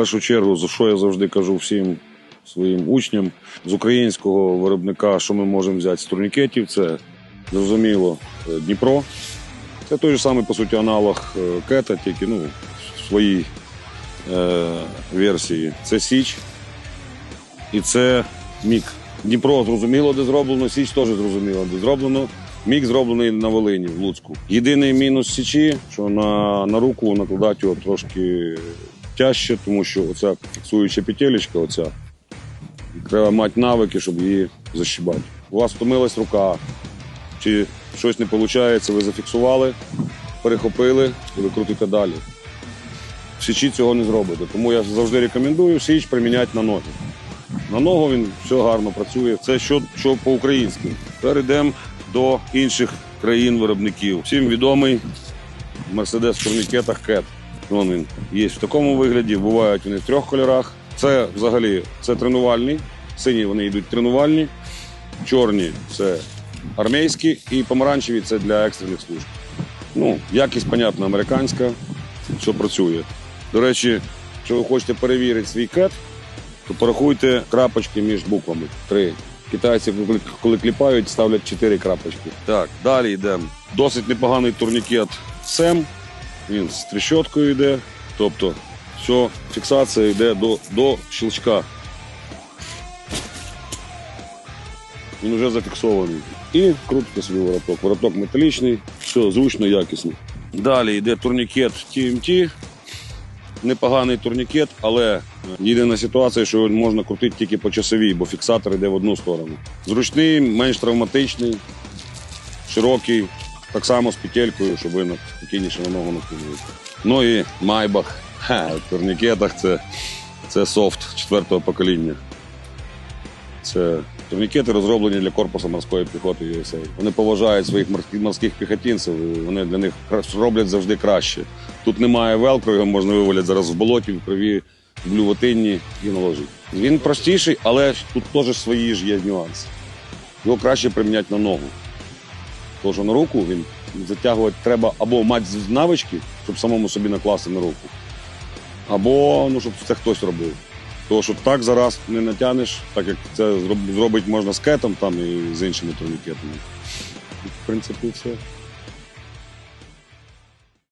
першу чергу, за що я завжди кажу всім своїм учням з українського виробника, що ми можемо взяти з турнікетів, це зрозуміло е, Дніпро. Це той же самий, по суті, аналог е, кета, тільки ну, в своїй е, версії. Це Січ і це Мік. Дніпро зрозуміло, де зроблено, Січ теж зрозуміло, де зроблено. Мік зроблений на Волині, в Луцьку. Єдиний мінус Січі, що на, на руку накладати його трошки тяжче, тому що оця фіксуюча петелечка, оця, треба мати навики, щоб її защибати. У вас втомилась рука, чи щось не виходить, ви зафіксували, перехопили і ви крутите далі. В Січі цього не зробите. Тому я завжди рекомендую Січ приміняти на ноги. На ногу він все гарно працює. Це що, що по-українськи. Перейдемо до інших країн-виробників. Всім відомий Мерседес в турнікетах Кет. Вон він є в такому вигляді, бувають вони в трьох кольорах. Це взагалі це тренувальні. Сині вони йдуть тренувальні, чорні це армійські і помаранчеві це для екстрених служб. Ну, якість, понятно, американська, що працює. До речі, якщо ви хочете перевірити свій кет, то порахуйте крапочки між буквами. Три. Китайці, коли, коли кліпають, ставлять чотири крапочки. Так, далі йдемо. Досить непоганий турнікет Сем. Він з тріщоткою йде. Тобто, все, фіксація йде до, до щелчка. Він вже зафіксований. І крутите собі вороток. Вороток металічний, все зручно, якісно. Далі йде турнікет TMT. Непоганий турнікет, але єдина ситуація, що можна крутити тільки по часовій, бо фіксатор йде в одну сторону. Зручний, менш травматичний, широкий, так само з петелькою, щоб ви спокійніше на ногу накинули. Ну і майбах. Ха, в турнікетах це, це софт четвертого покоління. Це турнікети розроблені для корпусу морської піхоти USA. Вони поважають своїх морських, піхотинців, вони для них роблять завжди краще. Тут немає велкро, його можна виваляти зараз в болоті, в крові, в блювотинні і наложити. Він простіший, але тут теж свої ж є нюанси. Його краще приміняти на ногу. Що на руку він затягувати треба або мати навички, щоб самому собі накласти на руку, або ну, щоб це хтось робив. Тому що так зараз не натягнеш, так як це зробить можна з кетом там і з іншими турнікетами. В принципі, все.